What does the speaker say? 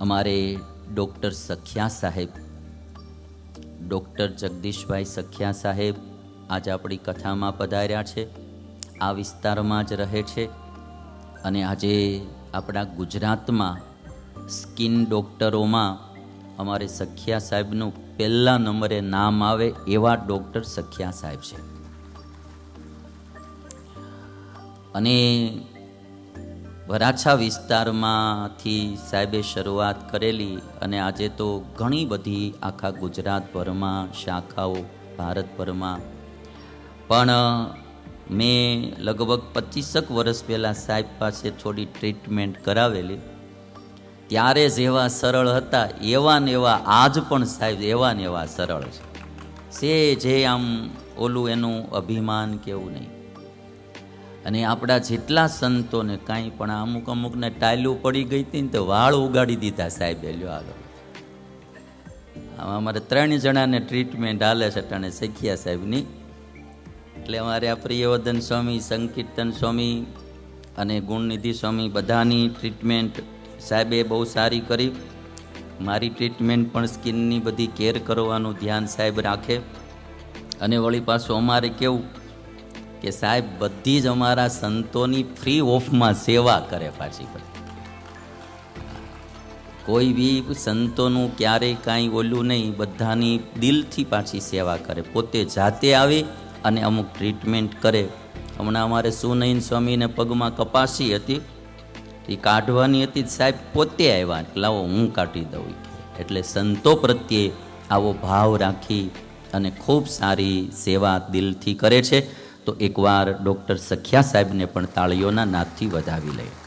અમારે ડૉક્ટર સખ્યા સાહેબ, ડૉક્ટર જગદીશભાઈ સખ્યા સાહેબ આજે આપણી કથામાં પધાર્યા છે, આ વિસ્તારમાં જ રહે છે અને આજે આપણા ગુજરાતમાં સ્કિન ડૉક્ટરોમાં અમારે સખ્યા સાહેબનું પહેલા નંબરે નામ આવે એવા ડૉક્ટર સખ્યા સાહેબ છે. અને વરાછા વિસ્તારમાંથી સાહેબે શરૂઆત કરેલી અને આજે તો ઘણી બધી આખા ગુજરાતભરમાં શાખાઓ ભારતભરમાં. પણ, મેં લગભગ પચીસક વર્ષ પહેલાં સાહેબ પાસે થોડી ટ્રીટમેન્ટ કરાવેલી. ત્યારે જેવા સરળ હતા, એવા ને એવા, આજ પણ સાહેબ એવા ને એવા સરળ છે. સે જે આમ ઓલું એનું અભિમાન કેવું નહીં. અને આપણા જેટલા સંતોને કાંઈ પણ અમુક અમુકને ટાયલું પડી ગઈ હતી ને તો વાળ ઉગાડી દીધા સાહેબે લ્યો આમાં અમારે ત્રણ જણાને ટ્રીટમેન્ટ હાલે છે ટાણે શેખિયા સાહેબની. એટલે અમારે આ પ્રિયવર્ધન સ્વામી, સંકીર્તન સ્વામી અને ગુણનિધિ સ્વામી બધાની ટ્રીટમેન્ટ સાહેબે બહુ સારી કરી. મારી ટ્રીટમેન્ટ પણ સ્કિનની બધી કેર કરવાનું ધ્યાન સાહેબ રાખે. અને વળી પાછું અમારે કેવું કે સાહેબ, બધી જ અમારા સંતોની ફ્રી ઓફમાં સેવા કરે પાછી કોઈ બી સંતોનું ક્યારેય કાંઈ ઓલું નહીં, બધાની દિલથી પાછી સેવા કરે. પોતે જાતે આવે અને અમુક ટ્રીટમેન્ટ કરે. હમણાં અમારે સુનયન સ્વામીને પગમાં કપાસી હતી. એ કાઢવાની હતી સાહેબ, પોતે આવ્યા. લાવો હું કાઢી દઉં એટલે સંતો પ્રત્યે આવો ભાવ રાખી અને ખૂબ સારી સેવા દિલથી કરે છે. તો એકવાર ડૉક્ટર સખિયા સાહેબને પણ તાળીઓના નાદથી વધાવી લઈએ